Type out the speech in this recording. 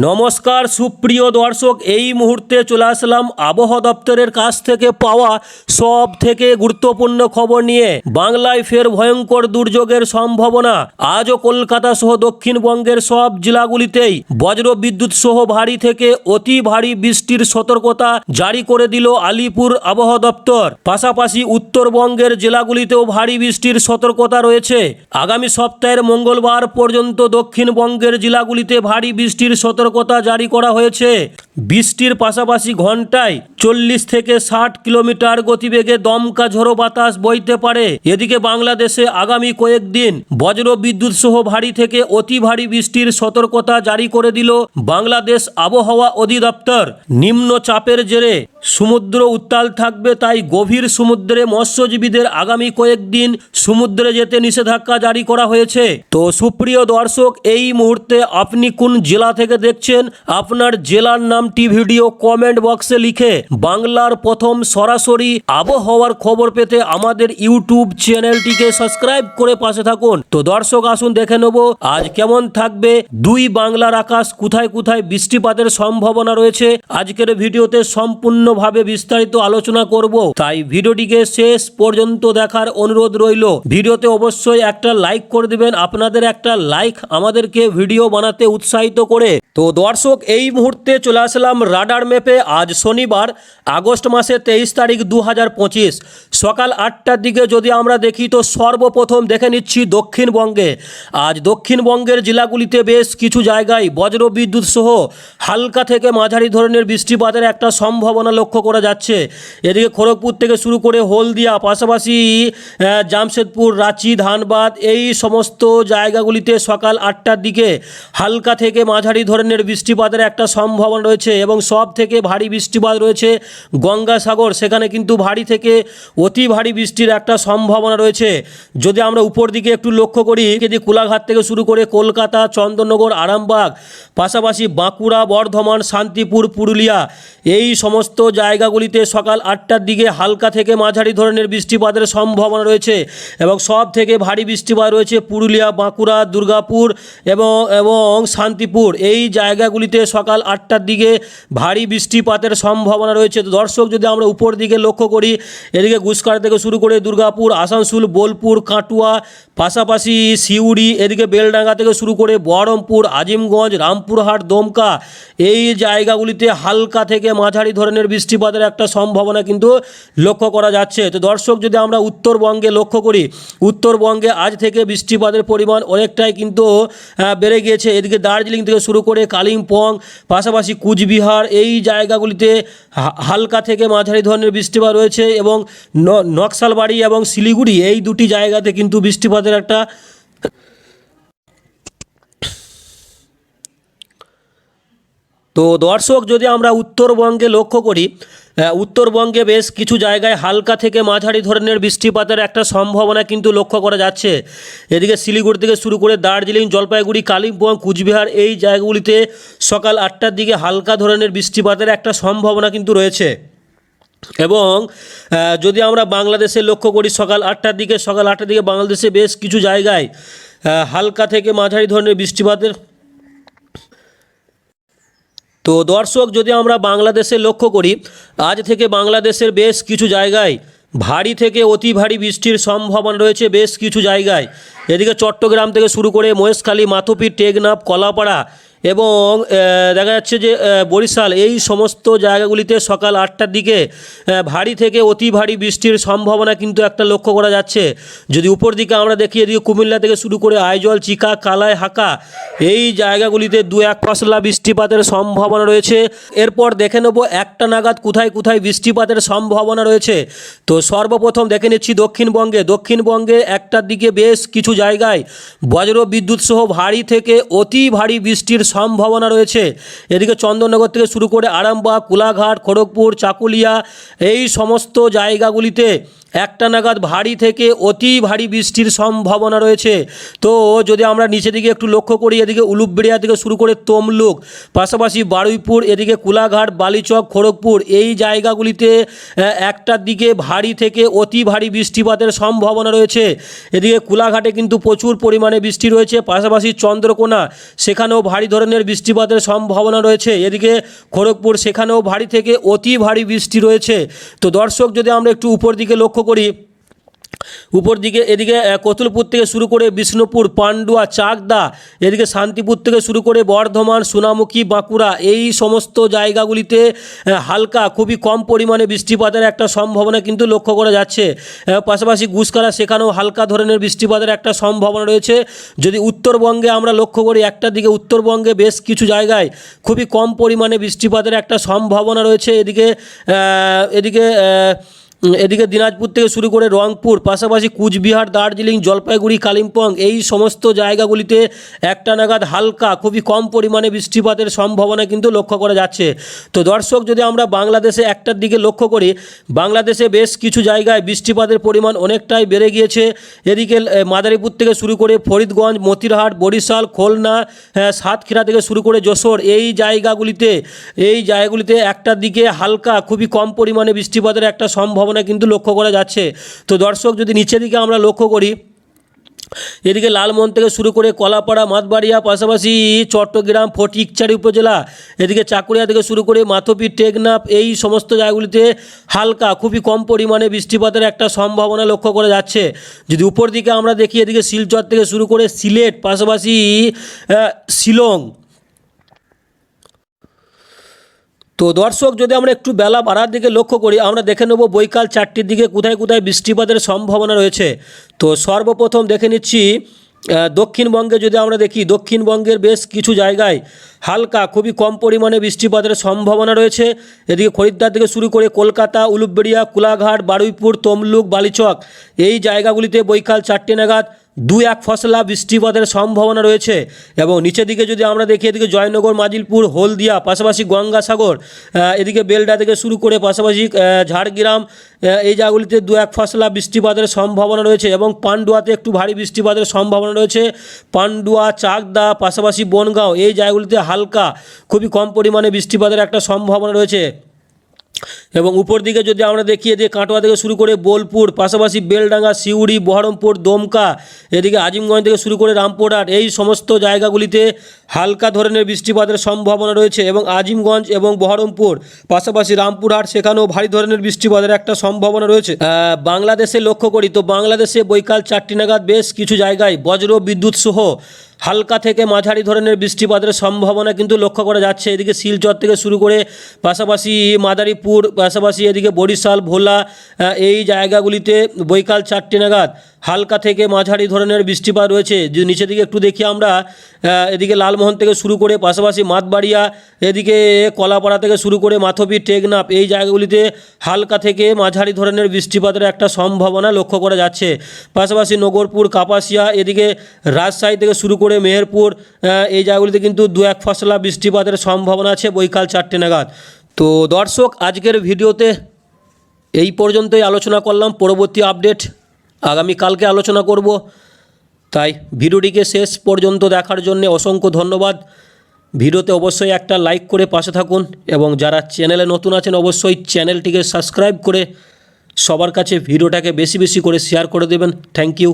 নমস্কার, সুপ্রিয় দর্শক, এই মুহূর্তে চলে আসলাম আবহাওয়া দপ্তরের কাছ থেকে পাওয়া সব থেকে গুরুত্বপূর্ণ খবর নিয়ে। বাংলায় ফের ভয়ঙ্কর দুর্যোগের সম্ভাবনা। আজও কলকাতা সহ দক্ষিণবঙ্গের সব জেলাগুলিতেই বজ্র বিদ্যুৎ সহ ভারী থেকে অতি ভারী বৃষ্টির সতর্কতা জারি করে দিল আলিপুর আবহাওয়া দপ্তর। পাশাপাশি উত্তরবঙ্গের জেলাগুলিতেও ভারী বৃষ্টির সতর্কতা রয়েছে। আগামী সপ্তাহের মঙ্গলবার পর্যন্ত দক্ষিণবঙ্গের জেলাগুলিতে ভারী বৃষ্টির সতর্কতা জারি করা হয়েছে। বৃষ্টির পাশাপাশি ঘন্টায় চল্লিশ থেকে ষাট কিলোমিটার গতিবেগে দমকা ঝোড়ো বাতাস বইতে পারে। এদিকে বাংলাদেশে আগামী কয়েকদিন বজ্র বিদ্যুৎ সহ ভারী থেকে অতি ভারী বৃষ্টির সতর্কতা জারি করে দিল বাংলাদেশ আবহাওয়া অধিদপ্তর। নিম্ন চাপের জেরে সমুদ্র উত্তাল থাকবে, তাই গভীর সমুদ্রে মৎস্যজীবীদের আগামী কয়েকদিন সমুদ্রে যেতে নিষেধাজ্ঞা জারি করা হয়েছে। তো সুপ্রিয় দর্শক, এই মুহূর্তে আপনি কোন জেলা থেকে দেখছেন আপনার জেলার নামটি ভিডিও কমেন্ট বক্সে লিখে। বাংলার প্রথম সরাসরি আবহাওয়ার খবর পেতে আমাদের ইউটিউব চ্যানেলটিকে সাবস্ক্রাইব করে পাশে থাকুন। তো দর্শক, আসুন দেখে নেব আজ কেমন থাকবে। দুই বাংলার আকাশ কোথায় কোথায় বৃষ্টিপাতের সম্ভাবনা রয়েছে। আজকের ভিডিওতে সম্পূর্ণভাবে বিস্তারিত আলোচনা করব। তাই ভিডিওটিকে শেষ পর্যন্ত দেখার অনুরোধ রইল। ভিডিওতে অবশ্যই একটা লাইক করে দিবেন। আপনাদের একটা লাইক আমাদেরকে ভিডিও বানাতে উৎসাহিত করে। তো দর্শক, এই মুহূর্তে চলে আসলাম রাডার ম্যাপে। আজ শনিবার, আগস্ট মাসে তেইশ তারিখ দু হাজার পঁচিশ। সকাল আটটার দিকে যদি আমরা দেখি, তো সর্বপ্রথম দেখে নিচ্ছি দক্ষিণবঙ্গে। আজ দক্ষিণবঙ্গের জেলাগুলিতে বেশ কিছু জায়গায় বজ্র বিদ্যুৎ সহ হালকা থেকে মাঝারি ধরনের বৃষ্টিপাতের একটা সম্ভাবনা লক্ষ্য করা যাচ্ছে। এদিকে খড়গপুর থেকে শুরু করে হলদিয়া, পাশাপাশি জামশেদপুর, রাঁচি, ধানবাদ, এই সমস্ত জায়গাগুলিতে সকাল আটটার দিকে হালকা থেকে মাঝারি ধরনের বৃষ্টিপাতের একটা সম্ভাবনা রয়েছে এবং সব থেকে ভারী বৃষ্টিপাত রয়েছে গঙ্গাসাগর। সেখানে কিন্তু ভারী থেকে অতি ভারী বৃষ্টির একটা সম্ভাবনা রয়েছে। যদি আমরা উপর দিকে একটু লক্ষ্য করি যদি কোলাঘাট থেকে শুরু করে কলকাতা, চন্দননগর, আরামবাগ, পাশাপাশি বাঁকুড়া, বর্ধমান, শান্তিপুর, পুরুলিয়া, এই সমস্ত জায়গাগুলিতে সকাল আটটার দিকে হালকা থেকে মাঝারি ধরনের বৃষ্টিপাতের সম্ভাবনা রয়েছে এবং সব থেকে ভারী বৃষ্টিপাত রয়েছে পুরুলিয়া, বাঁকুড়া, দুর্গাপুর এবং এবং শান্তিপুর। এই জায়গাগুলিতে সকাল আটটার দিকে ভারী বৃষ্টিপাতের সম্ভাবনা রয়েছে। তো দর্শক, যদি আমরা উপর দিকে লক্ষ্য করি, এদিকে গুসকার থেকে শুরু করে দুর্গাপুর, আসানসোল, বোলপুর, কাটুয়া, পাশাপাশি সিউড়ি, এদিকে বেলডাঙ্গা থেকে শুরু করে বহরমপুর, আজিমগঞ্জ, রামপুরহাট, দমকা, এই জায়গাগুলিতে হালকা থেকে মাঝারি ধরনের বৃষ্টিপাতের একটা সম্ভাবনা কিন্তু লক্ষ্য করা যাচ্ছে। তো দর্শক, যদি আমরা উত্তরবঙ্গে লক্ষ্য করি, উত্তরবঙ্গে আজ থেকে বৃষ্টিপাতের পরিমাণ অনেকটাই কিন্তু বেড়ে গিয়েছে। এদিকে দার্জিলিং থেকে শুরু করে কালিম্পং, পাশাপাশি কুচবিহার, এই জায়গাগুলিতে হালকা থেকে মাঝারি ধরনের বৃষ্টিপাত রয়েছে এবং নকশালবাড়ি এবং শিলিগুড়ি এই দুটি জায়গাতে কিন্তু বৃষ্টিপাতের একটা তো দর্শক, যদি আমরা উত্তরবঙ্গে লক্ষ্য করি উত্তরবঙ্গে বেশ কিছু জায়গায় হালকা থেকে মাঝারি ধরনের বৃষ্টিপাতের একটা সম্ভাবনা কিন্তু লক্ষ্য করা যাচ্ছে। এদিকে শিলিগুড়ি থেকে শুরু করে দার্জিলিং, জলপাইগুড়ি, কালিম্পং, কুচবিহার এই জায়গাগুলিতে সকাল আটটার দিকে হালকা ধরনের বৃষ্টিপাতের একটা সম্ভাবনা কিন্তু রয়েছে। এবং যদি আমরা বাংলাদেশে লক্ষ্য করি, সকাল আটটার দিকে, সকাল আটটার দিকে বাংলাদেশে বেশ কিছু জায়গায় হালকা থেকে মাঝারি ধরনের বৃষ্টিপাতের তো দর্শক, যদি আমরা বাংলাদেশে লক্ষ্য করি, আজ থেকে বাংলাদেশের বেশ কিছু জায়গায় ভারী থেকে অতি ভারী বৃষ্টির সম্ভাবনা রয়েছে বেশ কিছু জায়গায়। এদিকে চট্টগ্রাম থেকে শুরু করে মহেশখালী, মাথুপি, টেকনাফ, কলাপাড়া এবং দেখা যাচ্ছে যে বরিশাল, এই সমস্ত জায়গাগুলিতে সকাল আটটার দিকে ভারী থেকে অতি ভারী বৃষ্টির সম্ভাবনা কিন্তু একটা লক্ষ্য করা যাচ্ছে। যদি উপর দিকে আমরা দেখি, এদিকে কুমিল্লা থেকে শুরু করে আইজল, চিকা কালায় হাকা, এই জায়গাগুলিতে দু এক ফসলা বৃষ্টিপাতের সম্ভাবনা রয়েছে। এরপর দেখে নেব, একটা নাগাদ কোথায় কোথায় বৃষ্টিপাতের সম্ভাবনা রয়েছে। তো সর্বপ্রথম দেখে নিচ্ছি দক্ষিণবঙ্গে। দক্ষিণবঙ্গে একটার দিকে বেশ কিছু জায়গায় বজ্র বিদ্যুৎ সহ ভারী থেকে অতি ভারী বৃষ্টির সম্ভাবনা রয়েছে। এদিকে চন্দননগর থেকে শুরু করে আরামবাগ কোলাঘাট খড়গপুর চাকুলিয়া এই সমস্ত জায়গাগুলিতে একটা নাগাদ ভারী থেকে অতি ভারী বৃষ্টির সম্ভাবনা রয়েছে। তো যদি আমরা নিচের দিকে একটু লক্ষ্য করি, এদিকে উলুপবেড়িয়া থেকে শুরু করে তমলুক, পাশাপাশি বারুইপুর, এদিকে কুলাঘাট, বালিচক, খড়গপুর, এই জায়গাগুলিতে একটার দিকে ভারী থেকে অতি ভারী বৃষ্টিপাতের সম্ভাবনা রয়েছে। এদিকে কুলাঘাটে কিন্তু প্রচুর পরিমাণে বৃষ্টি রয়েছে, পাশাপাশি চন্দ্রকোনা, সেখানেও ভারী ধরনের বৃষ্টিপাতের সম্ভাবনা রয়েছে। এদিকে খড়গপুর, সেখানেও ভারী থেকে অতি ভারী বৃষ্টি রয়েছে। তো দর্শক, যদি আমরা একটু উপর দিকে লক্ষ্য করি। উপর দিকে, এদিকে কতুলপুর থেকে শুরু করে বিষ্ণুপুর, পান্ডুয়া, চাকদা, এদিকে শান্তিপুর থেকে শুরু করে বর্ধমান, সোনামুখী, বাঁকুড়া, এই সমস্ত জায়গাগুলিতে হালকা, খুবই কম পরিমাণে বৃষ্টিপাতের একটা সম্ভাবনা কিন্তু লক্ষ্য করা যাচ্ছে। পাশাপাশি গুসকারা সেখানেও হালকা ধরনের বৃষ্টিপাতের একটা সম্ভাবনা রয়েছে। যদি উত্তরবঙ্গে আমরা লক্ষ্য করি, একটা দিকে উত্তরবঙ্গে বেশ কিছু জায়গায় খুবই কম পরিমাণে বৃষ্টিপাতের একটা সম্ভাবনা রয়েছে। এদিকে এদিকে এদিকে দিনাজপুর থেকে শুরু করে রংপুর পাশাপাশি কুচবিহার দার্জিলিং জলপাইগুড়ি কালিম্পং এই সমস্ত জায়গাগুলিতে একটা নাগাদ হালকা খুবই কম পরিমাণে বৃষ্টিপাতের সম্ভাবনা কিন্তু লক্ষ্য করা যাচ্ছে। তো দর্শক যদি আমরা বাংলাদেশে একটার দিকে লক্ষ্য করি বাংলাদেশে বেশ কিছু জায়গায় বৃষ্টিপাতের পরিমাণ অনেকটাই বেড়ে গিয়েছে। এদিকে মাদারীপুর থেকে শুরু করে ফরিদগঞ্জ মতিরহাট বরিশাল খুলনা হ্যাঁ, সাতক্ষীরা থেকে শুরু করে যশোর এই জায়গাগুলিতে এই জায়গাগুলিতে একটার দিকে হালকা খুবই কম পরিমাণে বৃষ্টিপাতের একটা সম্ভাবনা কিন্তু লক্ষ্য করা যাচ্ছে। তো দর্শক, যদি নিচের দিকে আমরা লক্ষ্য করি, এদিকে লালমোহন থেকে শুরু করে কলাপাড়া, মাতবাড়িয়া, পাশাপাশি চট্টগ্রাম, ফটিকচারি উপজেলা, এদিকে চাকুরিয়া থেকে শুরু করে মাথপি, টেকনাফ, এই সমস্ত জায়গাগুলিতে হালকা, খুবই কম পরিমাণে বৃষ্টিপাতের একটা সম্ভাবনা লক্ষ্য করা যাচ্ছে। যদি উপর দিকে আমরা দেখি, এদিকে শিলচর থেকে শুরু করে সিলেট, পাশাপাশি শিলং তো দর্শক, যদি আমরা একটু বেলা বাড়ার দিকে লক্ষ্য করি, আমরা দেখে নেব বৈকাল চারটির দিকে কোথায় কোথায় বৃষ্টিপাতের সম্ভাবনা রয়েছে। তো সর্বপ্রথম দেখে নিচ্ছি দক্ষিণবঙ্গে যদি আমরা দেখি, দক্ষিণবঙ্গের বেশ কিছু জায়গায় হালকা, খুবই কম পরিমাণে বৃষ্টিপাতের সম্ভাবনা রয়েছে। এদিকে খরিদ্দার থেকে শুরু করে কলকাতা, উলুবেড়িয়া, কোলাঘাট, বারুইপুর, তমলুক, বালিচক, এই জায়গাগুলিতে বৈকাল চারটে নাগাদ দু এক ফসলা বৃষ্টিপাতের সম্ভাবনা রয়েছে এবং নিচের দিকে যদি আমরা দেখি, এদিকে জয়নগর, মাজিলপুর, হলদিয়া, পাশাপাশি গঙ্গাসাগর এদিকে বেলডা থেকে শুরু করে পাশাপাশি ঝাড়গ্রাম এই জায়গাগুলিতে দু এক ফসলা বৃষ্টিপাতের সম্ভাবনা রয়েছে এবং পান্ডুয়াতে একটু ভারী বৃষ্টিপাতের সম্ভাবনা রয়েছে। পান্ডুয়া, চাকদা, পাশাপাশি বনগাঁও, এই জায়গাগুলিতে হালকা, খুবই কম পরিমাণে বৃষ্টিপাতের একটা সম্ভাবনা রয়েছে। এবং উপর দিকে যদি আমরা দেখি, এদিকে কাটোয়া থেকে শুরু করে বোলপুর, পাশাপাশি বেলডাঙ্গা, সিউড়ি, বহরমপুর, দমকা, এদিকে আজিমগঞ্জ থেকে শুরু করে রামপুরহাট, এই সমস্ত জায়গাগুলিতে হালকা ধরনের বৃষ্টিপাতের সম্ভাবনা রয়েছে এবং আজিমগঞ্জ এবং বহরমপুর, পাশাপাশি রামপুরহাট, সেখানেও ভারী ধরনের বৃষ্টিপাতের একটা সম্ভাবনা রয়েছে। বাংলাদেশে লক্ষ্য করি, তো বাংলাদেশে বৈকাল চারটি নাগাদ বেশ কিছু জায়গায় বজ্র বিদ্যুৎ সহ হালকা থেকে মাঝারি ধরনের বৃষ্টিপাতের সম্ভাবনা কিন্তু লক্ষ্য করা যাচ্ছে। এদিকে শিলচর থেকে শুরু করে পাশাপাশি মাদারীপুর, পাশাপাশি এদিকে বরিশাল, ভোলা এই জায়গাগুলিতে বৈকাল চারটে নাগাদ হালকা থেকে মাঝারি ধরনের বৃষ্টিপাত রয়েছে। যদি নিচের দিকে একটু দেখি আমরা এদিকে লালমোহন থেকে শুরু করে পাশাপাশি মাতবাড়িয়া, এদিকে কলাপাড়া থেকে শুরু করে মাথবি টেকনাফ, এই জায়গাগুলিতে হালকা থেকে মাঝারি ধরনের বৃষ্টিপাতের একটা সম্ভাবনা লক্ষ্য করা যাচ্ছে। পাশাপাশি নগরপুর, কাপাসিয়া, এদিকে রাজশাহী থেকে শুরু করে মেহেরপুর এই জায়গাগুলিতে কিন্তু দু এক ফসলা বৃষ্টিপাতের সম্ভাবনা আছে বৈকাল চারটে নাগাদ। তো দর্শক, আজকের ভিডিওতে এই পর্যন্তই আলোচনা করলাম। পরবর্তী আপডেট আগামী কালকে আলোচনা করব। তাই ভিডিওটিকে শেষ পর্যন্ত দেখার জন্য অসংখ্য ধন্যবাদ। ভিডিওতে অবশ্যই একটা লাইক করে পাশে থাকুন এবং যারা চ্যানেলে নতুন আছেন অবশ্যই চ্যানেলটিকে সাবস্ক্রাইব করে সবার কাছে ভিডিওটাকে বেশি বেশি করে শেয়ার করে দেবেন। Thank you.